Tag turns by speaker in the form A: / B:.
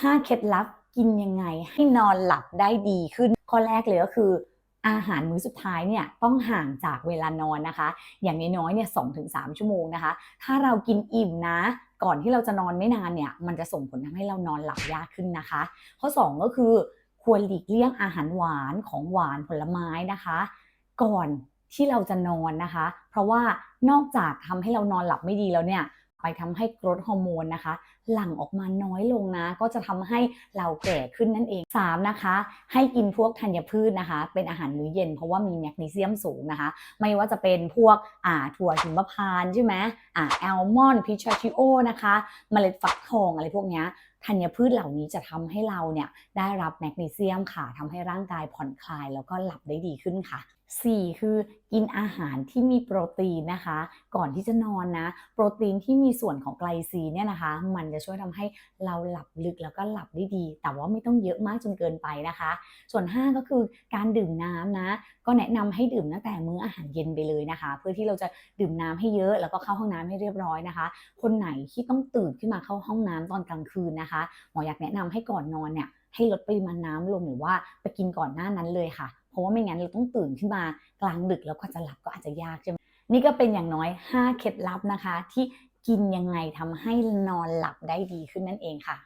A: 5 เคล็ดลับกินยังไงให้นอนหลับได้ดีขึ้น ข้อแรกเลยก็คืออาหารมื้อสุดท้ายเนี่ยต้องห่างจากเวลานอนนะคะ อย่างน้อยๆเนี่ยสถึงสชั่วโมงนะคะ ถ้าเรากินอิ่มนะ ก่อนที่เราจะนอนไม่นานเนี่ยมันจะส่งผลทำให้เรานอนหลับยากขึ้นนะคะ ข้อ 2 ก็คือควรหลีกเลี่ยงอาหารหวานของหวานผลไม้นะคะ ก่อนที่เราจะนอนนะคะ เพราะว่านอกจากทำให้เรานอนหลับไม่ดีแล้วเนี่ย ไปทำให้กรดฮอร์โมนนะคะ หลั่งออกมาน้อยลงนะ ก็จะทำให้เราแก่ขึ้นนั่นเอง 3 นะคะ ให้กินพวกธัญพืชนะคะ เป็นอาหารมื้อเย็นเพราะว่ามีแมกนีเซียมสูงนะคะ ไม่ว่าจะเป็นพวกอ่าถั่วหิมพานต์ใช่ไหมอ่าแอลมอนด์พิชาชิโอนะคะ เมล็ดฟักทองอะไรพวกเนี้ยธัญพืชเหล่านี้จะทำให้เราเนี่ยได้รับแมกนีเซียมค่ะทำให้ร่างกายผ่อนคลายแล้วก็หลับได้ดีขึ้นค่ะ 4 คือกินอาหารที่มีโปรตีนนะคะ ก่อนที่จะนอนนะ โปรตีนที่มีส่วนของไกลซีเนี่ยนะคะ มันจะช่วยทำให้เราหลับลึกแล้วก็หลับได้ดี แต่ว่าไม่ต้องเยอะมากจนเกินไปนะคะ ส่วน 5 ก็คือการดื่มน้ำนะ ก็แนะนำให้ดื่มตั้งแต่มื้ออาหารเย็นไปเลยนะคะ เพื่อที่เราจะดื่มน้ำให้เยอะแล้วก็เข้าห้องน้ำให้เรียบร้อยนะคะ คนไหนที่ต้องตื่นขึ้นมาเข้าห้องน้ำตอนกลางคืนนะคะหมออยากแนะนำให้ก่อนนอนเนี่ยให้ลดปริมาณน้ำลงหรือว่าไปกินก่อนหน้านั้นเลยค่ะ เพราะว่าไม่งั้นเราต้องตื่นขึ้นมากลางดึกแล้วก็จะหลับก็อาจจะยากใช่ไหมนี่ก็เป็นอย่างน้อย 5 เคล็ดลับนะคะ ที่กินยังไงทำให้นอนหลับได้ดีขึ้นนั่นเองค่ะ